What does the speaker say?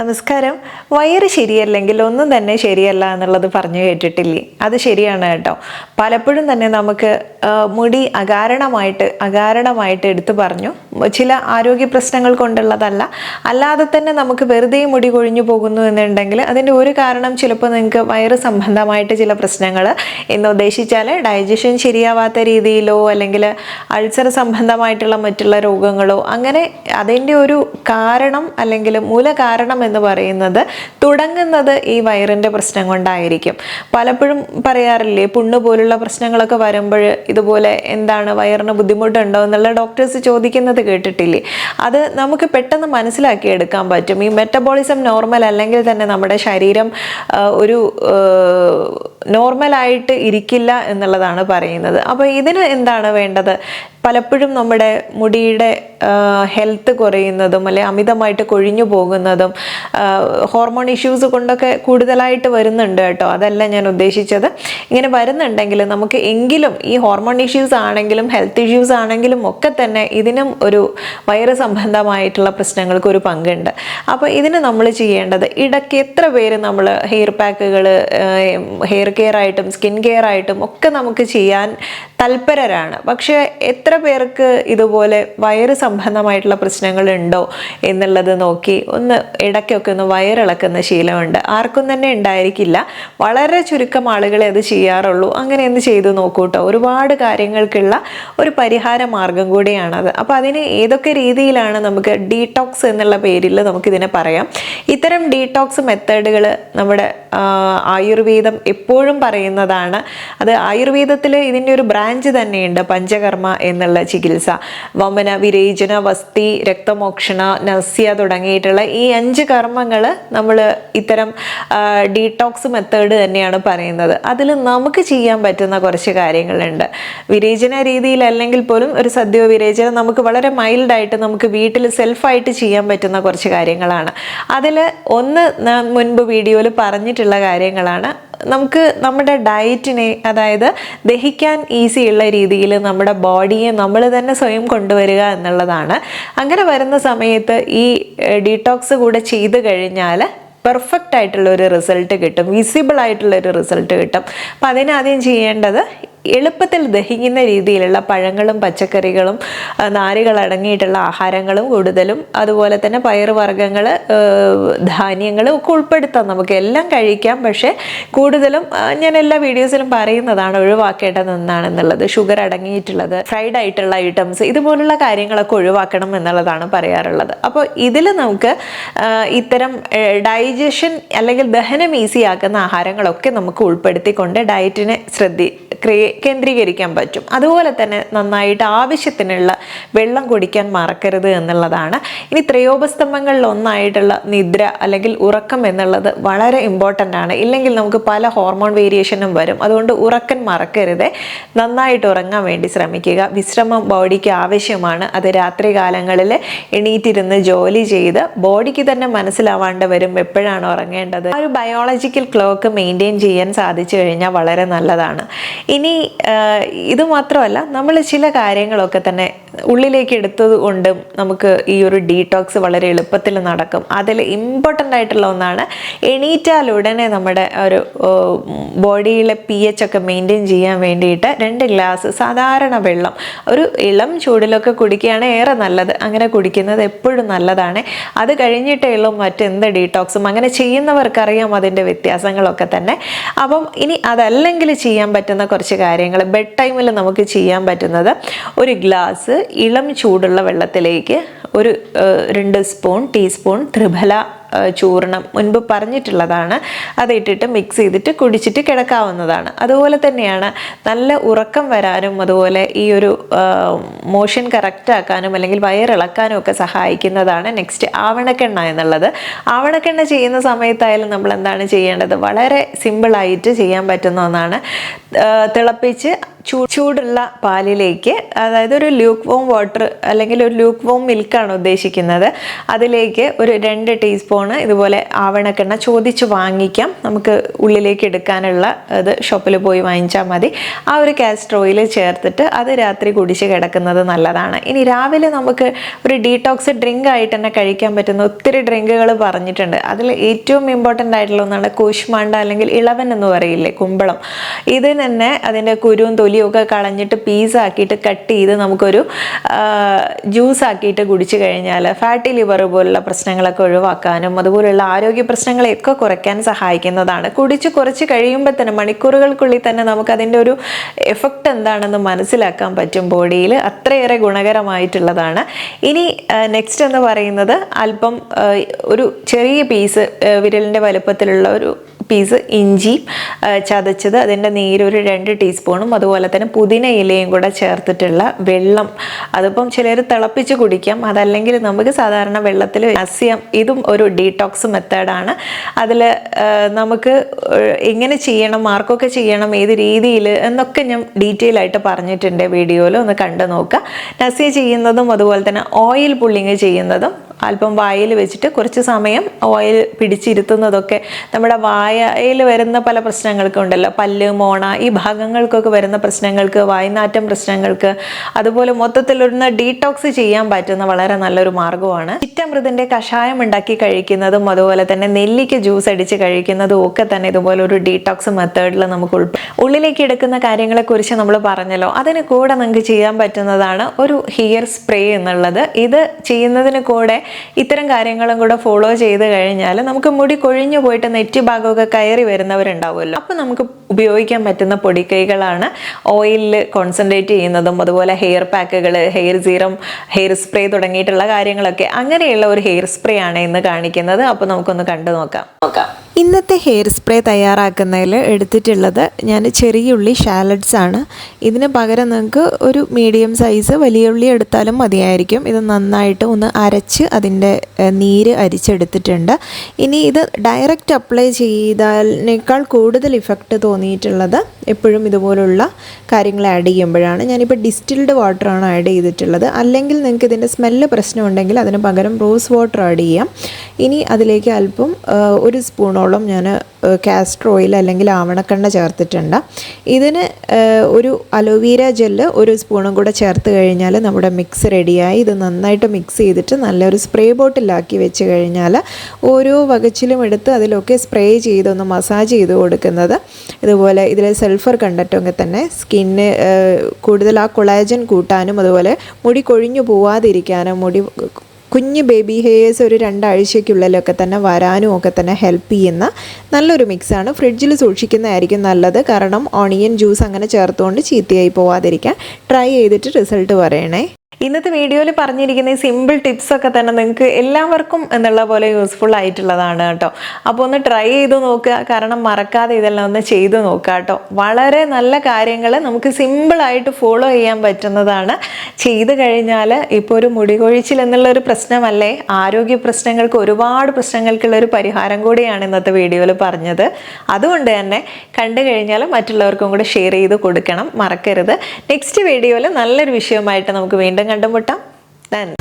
നമസ്കാരം. വയറ് ശരിയല്ലെങ്കിൽ ഒന്നും തന്നെ ശരിയല്ല എന്നുള്ളത് പറഞ്ഞു കേട്ടിട്ടില്ലേ? അത് ശരിയാണ് കേട്ടോ. പലപ്പോഴും തന്നെ നമുക്ക് മുടി അകാരണമായിട്ട് അകാരണമായിട്ട് എടുത്തു പറഞ്ഞു. ചില ആരോഗ്യ പ്രശ്നങ്ങൾ കൊണ്ടുള്ളതല്ല. അല്ലാതെ തന്നെ നമുക്ക് വെറുതെ മുടി കൊഴിഞ്ഞു പോകുന്നു എന്നുണ്ടെങ്കിൽ അതിന്റെ ഒരു കാരണം ചിലപ്പോൾ നിങ്ങൾക്ക് വയറ് സംബന്ധമായിട്ട് ചില പ്രശ്നങ്ങൾ എന്ന് ഉദ്ദേശിച്ചാൽ ഡൈജഷൻ ശരിയാവാത്ത രീതിയിലോ അല്ലെങ്കിൽ അൾസർ സംബന്ധമായിട്ടുള്ള മറ്റുള്ള രോഗങ്ങളോ അങ്ങനെ അതിന്റെ ഒരു കാരണം അല്ലെങ്കിൽ മൂല കാരണം എന്ന് പറയുന്നത് തുടങ്ങുന്നത് ഈ വയറിന്റെ പ്രശ്നം കൊണ്ടായിരിക്കും. പലപ്പോഴും പറയാറില്ലേ പുണ്ണ് പോലുള്ള പ്രശ്നങ്ങളൊക്കെ വരുമ്പോൾ ഇതുപോലെ എന്താണ് വയറിന് ബുദ്ധിമുട്ടുണ്ടോ എന്നുള്ള ഡോക്ടേഴ്സ് ചോദിക്കുന്നത് കേട്ടിട്ടില്ലേ? അത് നമുക്ക് പെട്ടെന്ന് മനസ്സിലാക്കി എടുക്കാൻ പറ്റും. ഈ മെറ്റബോളിസം നോർമൽ അല്ലെങ്കിൽ തന്നെ നമ്മുടെ ശരീരം ഒരു നോർമലായിട്ട് ഇരിക്കില്ല എന്നുള്ളതാണ് പറയുന്നത്. അപ്പോൾ ഇതിന് എന്താണ് വേണ്ടത്? പലപ്പോഴും നമ്മുടെ മുടിയുടെ ഹെൽത്ത് കുറയുന്നതും അല്ലെ അമിതമായിട്ട് കൊഴിഞ്ഞു പോകുന്നതും ഹോർമോൺ ഇഷ്യൂസ് കൊണ്ടൊക്കെ കൂടുതലായിട്ട് വരുന്നുണ്ട് കേട്ടോ. അതല്ല ഞാൻ ഉദ്ദേശിച്ചത്. ഇങ്ങനെ വരുന്നുണ്ടെങ്കിൽ നമുക്ക് എങ്കിലും ഈ ഹോർമോൺ ഇഷ്യൂസ് ആണെങ്കിലും ഹെൽത്ത് ഇഷ്യൂസ് ആണെങ്കിലും ഒക്കെ തന്നെ ഇതിനും ഒരു വയറ് സംബന്ധമായിട്ടുള്ള പ്രശ്നങ്ങൾക്ക് ഒരു പങ്കുണ്ട്. അപ്പോൾ ഇതിന് നമ്മൾ ചെയ്യേണ്ടത് ഇടയ്ക്ക് എത്ര പേര് നമ്മൾ ഹെയർ പാക്കുകൾ ഹെയർ കെയർ ആയിട്ടും സ്കിൻ കെയർ ആയിട്ടും ഒക്കെ നമുക്ക് ചെയ്യാൻ തൽപരരാണ്. പക്ഷേ എത്ര പേർക്ക് ഇതുപോലെ വയറ് സംബന്ധമായിട്ടുള്ള പ്രശ്നങ്ങളുണ്ടോ എന്നുള്ളത് നോക്കി ഒന്ന് ഇടയ്ക്കൊക്കെ ഒന്ന് വയറിളക്കുന്ന ശീലമുണ്ട്. ആർക്കും തന്നെ ഉണ്ടായിരിക്കില്ല. വളരെ ചുരുക്കം ആളുകളെ അത് ചെയ്യാറുള്ളൂ. അങ്ങനെ ഒന്ന് ചെയ്തു നോക്കൂട്ടോ ഒരുപാട് കാര്യങ്ങൾക്കുള്ള ഒരു പരിഹാര മാർഗം കൂടിയാണത്. അപ്പോൾ അതിന് ഏതൊക്കെ രീതിയിലാണ് നമുക്ക് ഡീടോക്സ് എന്നുള്ള പേരിൽ നമുക്കിതിനെ പറയാം. ഇത്തരം ഡീടോക്സ് മെത്തേഡുകൾ നമ്മുടെ ആയുർവേദം എപ്പോഴും പറയുന്നതാണ്. അത് ആയുർവേദത്തിൽ ഇതിന്റെ ഒരു ബ്രാഞ്ച് തന്നെയുണ്ട് പഞ്ചകർമ്മ എന്നുള്ള ചികിത്സ. വമന വിരേചന വസ്തി രക്തമോക്ഷണ നസ്യ തുടങ്ങിയിട്ടുള്ള ഈ അഞ്ച് കർമ്മങ്ങൾ നമ്മൾ ഇത്തരം ഡീടോക്സ് മെത്തേഡ് തന്നെയാണ് പറയുന്നത്. അതിൽ നമുക്ക് ചെയ്യാൻ പറ്റുന്ന കുറച്ച് കാര്യങ്ങളുണ്ട്. വിരേചന രീതിയിൽ അല്ലെങ്കിൽ പോലും ഒരു സദ്യോ വിരേചനം നമുക്ക് വളരെ മൈൽഡായിട്ട് നമുക്ക് വീട്ടിൽ സെൽഫായിട്ട് ചെയ്യാൻ പറ്റുന്ന കുറച്ച് കാര്യങ്ങളാണ്. അതിൽ ഒന്ന് മുൻപ് വീഡിയോയിൽ പറഞ്ഞിട്ടുള്ള കാര്യങ്ങളാണ്. നമുക്ക് നമ്മുടെ ഡയറ്റിനെ അതായത് ദഹിക്കാൻ ഈസി ഉള്ള രീതിയിൽ നമ്മുടെ ബോഡിയെ നമ്മൾ തന്നെ സ്വയം കൊണ്ടുവരിക എന്നുള്ളതാണ്. അങ്ങനെ വരുന്ന സമയത്ത് ഈ ഡീടോക്സ് കൂടെ ചെയ്തു കഴിഞ്ഞാൽ പെർഫെക്റ്റ് ആയിട്ടുള്ള ഒരു റിസൾട്ട് കിട്ടും. വിസിബിൾ ആയിട്ടുള്ള ഒരു റിസൾട്ട് കിട്ടും. അപ്പം അതിനാദ്യം ചെയ്യേണ്ടത് എളുപ്പത്തിൽ ദഹിക്കുന്ന രീതിയിലുള്ള പഴങ്ങളും പച്ചക്കറികളും നാരുകൾ അടങ്ങിയിട്ടുള്ള ആഹാരങ്ങളും കൂടുതലും അതുപോലെ തന്നെ പയറുവർഗങ്ങൾ ധാന്യങ്ങൾ ഒക്കെ ഉൾപ്പെടുത്താം. നമുക്ക് എല്ലാം കഴിക്കാം പക്ഷേ കൂടുതലും ഞാൻ എല്ലാ വീഡിയോസിലും പറയുന്നതാണ് ഒഴിവാക്കേണ്ടത് എന്നാണെന്നുള്ളത്. ഷുഗർ അടങ്ങിയിട്ടുള്ളത് ഫ്രൈഡ് ആയിട്ടുള്ള ഐറ്റംസ് ഇതുപോലുള്ള കാര്യങ്ങളൊക്കെ ഒഴിവാക്കണം എന്നുള്ളതാണ് പറയാറുള്ളത്. അപ്പോൾ ഇതിൽ നമുക്ക് ഇത്തരം ഡൈജഷൻ അല്ലെങ്കിൽ ദഹനം ഈസിയാക്കുന്ന ആഹാരങ്ങളൊക്കെ നമുക്ക് ഉൾപ്പെടുത്തിക്കൊണ്ട് ഡയറ്റിനെ ശ്രദ്ധി ക്രിയ കേന്ദ്രീകരിക്കാൻ പറ്റും. അതുപോലെ തന്നെ നന്നായിട്ട് ആവശ്യത്തിനുള്ള വെള്ളം കുടിക്കാൻ മറക്കരുത് എന്നുള്ളതാണ്. ഇനി ത്രയോപസ്തംഭങ്ങളിൽ ഒന്നായിട്ടുള്ള നിദ്ര അല്ലെങ്കിൽ ഉറക്കം എന്നുള്ളത് വളരെ ഇമ്പോർട്ടന്റ് ആണ്. ഇല്ലെങ്കിൽ നമുക്ക് പല ഹോർമോൺ വേരിയേഷനും വരും. അതുകൊണ്ട് ഉറക്കൻ മറക്കരുത്. നന്നായിട്ട് ഉറങ്ങാൻ വേണ്ടി ശ്രമിക്കുക. വിശ്രമം ബോഡിക്ക് ആവശ്യമാണ്. അത് രാത്രി കാലങ്ങളിൽ എണീറ്റിരുന്ന് ജോലി ചെയ്ത് ബോഡിക്ക് തന്നെ മനസ്സിലാവാണ്ട് വരും എപ്പോഴാണ് ഉറങ്ങേണ്ടത്. ഒരു ബയോളജിക്കൽ ക്ലോക്ക് മെയിന്റെയിൻ ചെയ്യാൻ സാധിച്ചു കഴിഞ്ഞാൽ വളരെ നല്ലതാണ്. ഇനി ഇത് മാത്രമല്ല നമ്മൾ ചില കാര്യങ്ങളൊക്കെ തന്നെ ഉള്ളിലേക്ക് എടുത്തത് കൊണ്ടും നമുക്ക് ഈ ഒരു ഡീടോക്സ് വളരെ എളുപ്പത്തിൽ നടക്കും. അതിൽ ഇമ്പോർട്ടന്റ് ആയിട്ടുള്ള ഒന്നാണ് എണീറ്റാൽ ഉടനെ നമ്മുടെ ഒരു ബോഡിയിലെ പി എച്ച് ഒക്കെ മെയിന്റെയിൻ ചെയ്യാൻ വേണ്ടിയിട്ട് രണ്ട് ഗ്ലാസ് സാധാരണ വെള്ളം ഒരു ഇളം ചൂടിലൊക്കെ കുടിക്കുകയാണ് ഏറെ നല്ലത്. അങ്ങനെ കുടിക്കുന്നത് എപ്പോഴും നല്ലതാണ്. അത് കഴിഞ്ഞിട്ടേ ഉള്ളൂ മറ്റെന്ത് ഡീടോക്സും അങ്ങനെ ചെയ്യുന്നവർക്കറിയാം അതിന്റെ വ്യത്യാസങ്ങളൊക്കെ തന്നെ. അപ്പം ഇനി അതല്ലെങ്കിൽ ചെയ്യാൻ പറ്റുന്ന കുറച്ച് കാര്യങ്ങൾ ബെഡ് ടൈമിൽ നമുക്ക് ചെയ്യാൻ പറ്റുന്നത് ഒരു ഗ്ലാസ് ഇളം ചൂടുള്ള വെള്ളത്തിലേക്ക് ഒരു രണ്ട് സ്പൂൺ ടീസ്പൂൺ ത്രിഫല ചൂർണം മുൻപ് പറഞ്ഞിട്ടുള്ളതാണ്. അതിട്ടിട്ട് മിക്സ് ചെയ്തിട്ട് കുടിച്ചിട്ട് കിടക്കാവുന്നതാണ്. അതുപോലെ തന്നെയാണ് നല്ല ഉറക്കം വരാനും അതുപോലെ ഈ ഒരു മോഷൻ കറക്റ്റ് ആക്കാനും അല്ലെങ്കിൽ വയറിളക്കാനും ഒക്കെ സഹായിക്കുന്നതാണ് നെക്സ്റ്റ് ആവണക്കെണ്ണ എന്നുള്ളത്. ആവണക്കെണ്ണ ചെയ്യുന്ന സമയത്തായാലും നമ്മൾ എന്താണ് ചെയ്യേണ്ടത്? വളരെ സിമ്പിളായിട്ട് ചെയ്യാൻ പറ്റുന്ന ഒന്നാണ് തിളപ്പിച്ച് ചൂടുള്ള പാലിലേക്ക് അതായത് ഒരു ലൂക്ക് വോം വാട്ടർ അല്ലെങ്കിൽ ഒരു ലൂക്ക് വോം മിൽക്കാണ് ഉദ്ദേശിക്കുന്നത്. അതിലേക്ക് ഒരു രണ്ട് ടീസ്പൂണ് ഇതുപോലെ ആവണക്കെണ്ണ ചോദിച്ച് വാങ്ങിക്കാം. നമുക്ക് ഉള്ളിലേക്ക് എടുക്കാനുള്ള ഇത് ഷോപ്പിൽ പോയി വാങ്ങിച്ചാൽ മതി. ആ ഒരു കാസ്റ്റർ ഓയിൽ ചേർത്തിട്ട് അത് രാത്രി കുടിച്ച് കിടക്കുന്നത് നല്ലതാണ്. ഇനി രാവിലെ നമുക്ക് ഒരു ഡീടോക്സ് ഡ്രിങ്ക് ആയിട്ട് തന്നെ കഴിക്കാൻ പറ്റുന്ന ഒത്തിരി ഡ്രിങ്കുകൾ പറഞ്ഞിട്ടുണ്ട്. അതിൽ ഏറ്റവും ഇമ്പോർട്ടന്റ് ആയിട്ടുള്ള ഒന്നാണ് കൂശ്മാണ്ട അല്ലെങ്കിൽ ഇളവൻ എന്ന് പറയില്ലേ കുമ്പളം. ഇത് തന്നെ അതിന്റെ കുരുവും ഒക്കെ കളഞ്ഞിട്ട് പീസാക്കിയിട്ട് കട്ട് ചെയ്ത് നമുക്കൊരു ജ്യൂസ് ആക്കിയിട്ട് കുടിച്ചു കഴിഞ്ഞാൽ ഫാറ്റി ലിവർ പോലുള്ള പ്രശ്നങ്ങളൊക്കെ ഒഴിവാക്കാനും അതുപോലുള്ള ആരോഗ്യ പ്രശ്നങ്ങളെയൊക്കെ കുറയ്ക്കാൻ സഹായിക്കുന്നതാണ്. കുടിച്ച് കുറച്ച് കഴിയുമ്പോൾ തന്നെ മണിക്കൂറുകൾക്കുള്ളിൽ തന്നെ നമുക്ക് അതിന്റെ ഒരു എഫക്റ്റ് എന്താണെന്ന് മനസ്സിലാക്കാൻ പറ്റും ബോഡിയിൽ അത്രയേറെ ഗുണകരമായിട്ടുള്ളതാണ്. ഇനി നെക്സ്റ്റ് എന്ന് പറയുന്നത് അല്പം ഒരു ചെറിയ പീസ് വിരലിന്റെ വലുപ്പത്തിലുള്ള ഒരു പീസ് ഇഞ്ചി ചതച്ചത് അതിന്റെ നീര് ഒരു രണ്ട് ടീസ്പൂണും അതുപോലെ തന്നെ പുതിന ഇലയും കൂടെ ചേർത്തിട്ടുള്ള വെള്ളം. അതിപ്പം ചിലർ തിളപ്പിച്ച് കുടിക്കാം. അതല്ലെങ്കിൽ നമുക്ക് സാധാരണ വെള്ളത്തിൽ അസ്യം ഇതും ഒരു ഡീടോക്സ് മെത്തേഡാണ് അതിൽ നമുക്ക് എങ്ങനെ ചെയ്യണം മാർക്കൊക്കെ ചെയ്യണം ഏത് രീതിയിൽ എന്നൊക്കെ ഞാൻ ഡീറ്റെയിൽ ആയിട്ട് പറഞ്ഞിട്ടുണ്ട് വീഡിയോയിൽ. ഒന്ന് കണ്ടു നോക്കുക. നസ്യ ചെയ്യുന്നതും അതുപോലെ തന്നെ ഓയിൽ പുള്ളിങ് ചെയ്യുന്നതും അല്പം വായിൽ വെച്ചിട്ട് കുറച്ച് സമയം ഓയിൽ പിടിച്ചിരുത്തുന്നതൊക്കെ നമ്മുടെ വായയിൽ വരുന്ന പല പ്രശ്നങ്ങൾക്കും ഉണ്ടല്ലോ. പല്ല് മോണ ഈ ഭാഗങ്ങൾക്കൊക്കെ വരുന്ന പ്രശ്നങ്ങൾക്ക് വായ്നാറ്റം പ്രശ്നങ്ങൾക്ക് അതുപോലെ മൊത്തത്തിലൊന്ന് ഡീടോക്സ് ചെയ്യാൻ പറ്റുന്ന വളരെ നല്ലൊരു മാർഗമാണ്. ചിറ്റമൃതിന്റെ കഷായം ഉണ്ടാക്കി കഴിക്കുന്നതും അതുപോലെ തന്നെ നെല്ലിക്ക് ജ്യൂസ് അടിച്ച് കഴിക്കുന്നതും ഒക്കെ തന്നെ ഇതുപോലെ ഒരു ഡീടോക്സ് മെത്തേഡിൽ നമുക്ക് ഉള്ളിലേക്ക് എടുക്കുന്ന കാര്യങ്ങളെക്കുറിച്ച് നമ്മൾ പറഞ്ഞല്ലോ. അതിന് കൂടെ നിങ്ങൾക്ക് ചെയ്യാൻ പറ്റുന്നതാണ് ഒരു ഹിയർ സ്പ്രേ എന്നുള്ളത്. ഇത് ചെയ്യുന്നതിന് കൂടെ ഇത്തരം കാര്യങ്ങളും കൂടെ ഫോളോ ചെയ്ത് കഴിഞ്ഞാൽ നമുക്ക് മുടി കൊഴിഞ്ഞു പോയിട്ട് നെറ്റി ഭാഗമൊക്കെ കയറി വരുന്നവരുണ്ടാവുമല്ലോ. അപ്പോൾ നമുക്ക് ഉപയോഗിക്കാൻ പറ്റുന്ന പൊടിക്കൈകളാണ് ഓയിലിൽ കോൺസെൻട്രേറ്റ് ചെയ്യുന്നതും അതുപോലെ ഹെയർ പാക്കുകൾ ഹെയർ സീറം ഹെയർ സ്പ്രേ തുടങ്ങിയിട്ടുള്ള കാര്യങ്ങളൊക്കെ അങ്ങനെയുള്ള ഒരു ഹെയർ സ്പ്രേ ആണ് ഇന്ന് കാണിക്കുന്നത്. അപ്പോൾ നമുക്കൊന്ന് കണ്ടു നോക്കാം നോക്കാം. ഇന്നത്തെ ഹെയർ സ്പ്രേ തയ്യാറാക്കുന്നതിൽ എടുത്തിട്ടുള്ളത് ഞാൻ ചെറിയ ഉള്ളി ഷാലഡ്സ് ആണ്. ഇതിന് പകരം നിങ്ങൾക്ക് ഒരു മീഡിയം സൈസ് വലിയ ഉള്ളി എടുത്താലും മതിയായിരിക്കും. ഇത് നന്നായിട്ട് ഒന്ന് അരച്ച് അതിന്റെ നീര് അരിച്ചെടുത്തിട്ടുണ്ട്. ഇനി ഇത് ഡയറക്റ്റ് അപ്ലൈ ചെയ്താലിനേക്കാൾ കൂടുതൽ ഇഫക്റ്റ് തോന്നിയിട്ടുള്ളത് എപ്പോഴും ഇതുപോലുള്ള കാര്യങ്ങൾ ആഡ് ചെയ്യുമ്പോഴാണ്. ഞാനിപ്പോൾ ഡിസ്റ്റിൽഡ് വാട്ടറാണ് ആഡ് ചെയ്തിട്ടുള്ളത്. അല്ലെങ്കിൽ നിങ്ങൾക്ക് ഇതിന്റെ സ്മെല്ല് പ്രശ്നമുണ്ടെങ്കിൽ അതിന് പകരം റോസ് വാട്ടർ ആഡ് ചെയ്യാം. ഇനി അതിലേക്ക് അല്പം ഒരു സ്പൂണോളം ഞാൻ കാസ്റ്റർ ഓയിൽ അല്ലെങ്കിൽ ആവണക്കെണ്ണ ചേർത്തിട്ടുണ്ട്. ഇതിന് ഒരു അലോവീര ജെല്ല് ഒരു സ്പൂണും കൂടെ ചേർത്ത് കഴിഞ്ഞാൽ നമ്മുടെ മിക്സ് റെഡിയായി ഇത് നന്നായിട്ട് മിക്സ് ചെയ്തിട്ട് നല്ലൊരു സ്പ്രേ ബോട്ടിലാക്കി വെച്ച് കഴിഞ്ഞാൽ ഓരോ വകച്ചിലും എടുത്ത് അതിലൊക്കെ സ്പ്രേ ചെയ്തൊന്ന് മസാജ് ചെയ്ത് കൊടുക്കുന്നത്. ഇതുപോലെ ഇതിലെ സൾഫർ കണ്ടിട്ടെങ്കിൽ തന്നെ സ്കിന്ന് കൂടുതൽ ആ കൊളാജൻ കൂട്ടാനും അതുപോലെ മുടി കൊഴിഞ്ഞു പോവാതിരിക്കാനും മുടി കുഞ്ഞ് ബേബി ഹെയേഴ്സ് ഒരു രണ്ടാഴ്ചയ്ക്കുള്ളിലൊക്കെ തന്നെ വരാനും ഒക്കെ തന്നെ ഹെൽപ്പ് ചെയ്യുന്ന നല്ലൊരു മിക്സാണ് ഫ്രിഡ്ജിൽ സൂക്ഷിക്കുന്നതായിരിക്കും നല്ലത്. കാരണം ഓണിയൻ ജ്യൂസ് അങ്ങനെ ചേർത്തുകൊണ്ട് ചീത്തയായി പോവാതിരിക്കാൻ ട്രൈ ചെയ്തിട്ട് റിസൾട്ട് പറയണേ. ഇന്നത്തെ വീഡിയോയിൽ പറഞ്ഞിരിക്കുന്ന ഈ സിമ്പിൾ ടിപ്സ് ഒക്കെ തന്നെ നിങ്ങൾക്ക് എല്ലാവർക്കും എന്നുള്ള പോലെ യൂസ്ഫുൾ ആയിട്ടുള്ളതാണ് കേട്ടോ. അപ്പോൾ ഒന്ന് ട്രൈ ചെയ്ത് നോക്കുക. കാരണം മറക്കാതെ ഇതെല്ലാം ഒന്ന് ചെയ്ത് നോക്കുക കേട്ടോ. വളരെ നല്ല കാര്യങ്ങൾ നമുക്ക് സിമ്പിളായിട്ട് ഫോളോ ചെയ്യാൻ പറ്റുന്നതാണ്. ചെയ്ത് കഴിഞ്ഞാൽ ഇപ്പോൾ ഒരു മുടി കൊഴിച്ചിൽ എന്നുള്ള ഒരു പ്രശ്നമല്ലേ? ആരോഗ്യ പ്രശ്നങ്ങൾക്ക് ഒരുപാട് പ്രശ്നങ്ങൾക്കുള്ള ഒരു പരിഹാരം കൂടിയാണ് ഇന്നത്തെ വീഡിയോയിൽ പറഞ്ഞത്. അതുകൊണ്ട് തന്നെ കണ്ടു കഴിഞ്ഞാൽ മറ്റുള്ളവർക്കും കൂടെ ഷെയർ ചെയ്ത് കൊടുക്കണം. മറക്കരുത്. നെക്സ്റ്റ് വീഡിയോയിൽ നല്ലൊരു വിഷയമായിട്ട് നമുക്ക് വീണ്ടും കണ്ടുമുട്ടാം. നന്ദി.